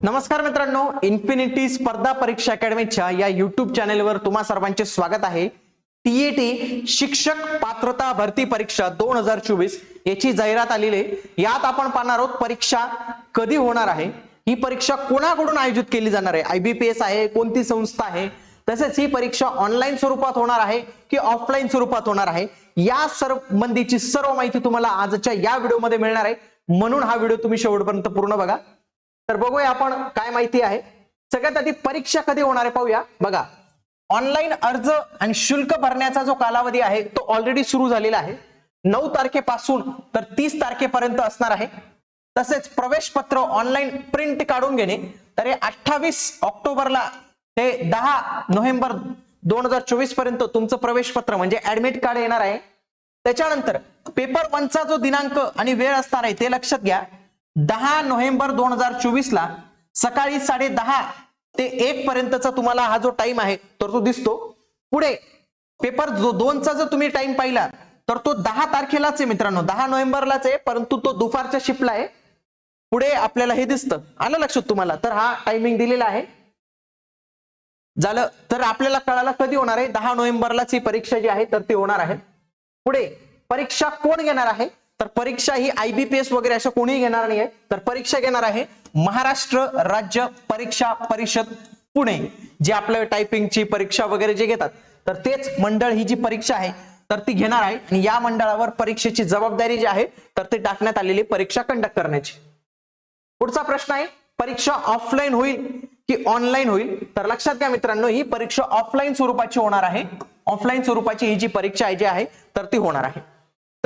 नमस्कार मित्रांनो इन्फिनिटी स्पर्धा परीक्षा अकॅडमीच्या या युट्यूब चॅनेलवर तुम्हा सर्वांचे स्वागत आहे. टीएटी शिक्षक पात्रता भरती परीक्षा दोन हजार चोवीस याची जाहिरात आलेली आहे. यात आपण पाहणार आहोत परीक्षा कधी होणार आहे. ही परीक्षा कोणाकडून आयोजित केली जाणार आहे? आयबीपीएस आहे कोणती संस्था आहे? तसेच ही परीक्षा ऑनलाईन स्वरूपात होणार आहे की ऑफलाईन स्वरूपात होणार आहे? या संबंधीची सर्व माहिती तुम्हाला आजच्या या व्हिडिओमध्ये मिळणार आहे. म्हणून हा व्हिडिओ तुम्ही शेवटपर्यंत पूर्ण बघा. तर बघूया आपण काय माहिती आहे. सगळ्यात आधी परीक्षा कधी होणार आहे पाहूया. बघा ऑनलाईन अर्ज आणि शुल्क भरण्याचा जो कालावधी आहे तो ऑलरेडी सुरू झालेला आहे. नऊ तारखेपासून तर तीस तारखेपर्यंत असणार आहे. तसेच प्रवेश पत्र ऑनलाईन प्रिंट काढून घेणे. तर हे अठ्ठावीस ऑक्टोबरला ते दहा नोव्हेंबर दोन हजार चोवीसपर्यंत तुमचं प्रवेश पत्र म्हणजे ऍडमिट कार्ड येणार आहे. त्याच्यानंतर पेपर वनचा जो दिनांक आणि वेळ असणार आहे ते लक्षात घ्या. दहा नोव्हेंबर दोन हजार चोवीस ला सकाळी साडे दहा ते एक पर्यंतचा तुम्हाला हा जो टाइम आहे तर तो दिसतो. पुढे पेपर जो दोनचा जर तुम्ही टाइम पाहिला तर तो दहा तारखेलाच आहे मित्रांनो. दहा नोव्हेंबरलाच आहे परंतु तो दुपारच्या शिफ्टला आहे. पुढे आपल्याला हे दिसतं. आलं लक्षात तुम्हाला? तर हा टायमिंग दिलेला आहे. झालं. तर आपल्याला कळायला कधी होणार आहे? दहा नोव्हेंबरलाच ही परीक्षा जी आहे तर ती होणार आहे. पुढे परीक्षा कोण घेणार आहे? तर परीक्षा ही आयबीपीएस वगैरे असं कोणीही घेणार नाही आहे तर परीक्षा घेणार आहे महाराष्ट्र राज्य परीक्षा परिषद पुणे जे आपल्या टायपिंगची परीक्षा वगैरे जे घेतात. तर तेच मंडळ ही जी परीक्षा आहे तर ती घेणार आहे. आणि या मंडळावर परीक्षेची जबाबदारी जी आहे तर ती टाकण्यात आलेली परीक्षा कंडक्ट करण्याची. पुढचा प्रश्न आहे परीक्षा ऑफलाईन होईल की ऑनलाईन होईल? तर लक्षात घ्या मित्रांनो ही परीक्षा ऑफलाईन स्वरूपाची होणार आहे. ऑफलाईन स्वरूपाची ही जी परीक्षा आहे जी आहे तर ती होणार आहे.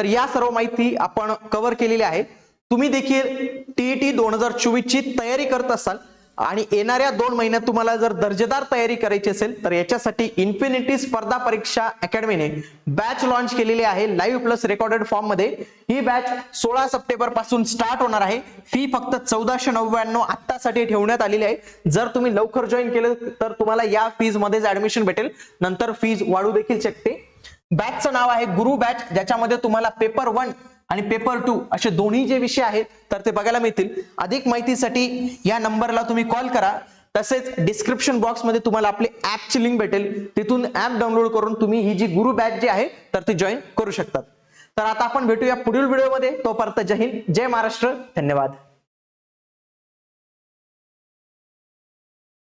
तर या सर्व माहिती आपण कव्हर केलेली आहे. तुम्ही देखील टीईटी दोन हजार चोवीस ची तयारी करत असाल आणि येणाऱ्या दोन महिन्यात तुम्हाला जर दर्जेदार तयारी करायची असेल तर याच्यासाठी इन्फिनिटी स्पर्धा परीक्षा अकॅडमीने बॅच लॉन्च केलेली आहे लाईव्ह प्लस रेकॉर्डेड फॉर्ममध्ये. ही बॅच सोळा सप्टेंबरपासून स्टार्ट होणार आहे. फी फक्त चौदाशे नव्याण्णव आत्तासाठी ठेवण्यात आलेली आहे. जर तुम्ही लवकर जॉईन केलं तर तुम्हाला या फीज मध्येच ऍडमिशन भेटेल. नंतर फीज वाढू देखील शकते. बॅचचं नाव आहे गुरु बॅच ज्याच्यामध्ये तुम्हाला पेपर वन आणि पेपर टू असे दोन्ही जे विषय आहेत तर ते बघायला मिळतील. अधिक माहितीसाठी या नंबरला तुम्ही कॉल करा. तसेच डिस्क्रिप्शन बॉक्समध्ये तुम्हाला आपली ऍपची लिंक भेटेल. तिथून ऍप डाउनलोड करून तुम्ही ही जी गुरु बॅच जी आहे तर ती जॉईन करू शकतात. तर आता आपण भेटूया पुढील व्हिडिओमध्ये तोपर्यंत जय हिंद जय महाराष्ट्र. धन्यवाद.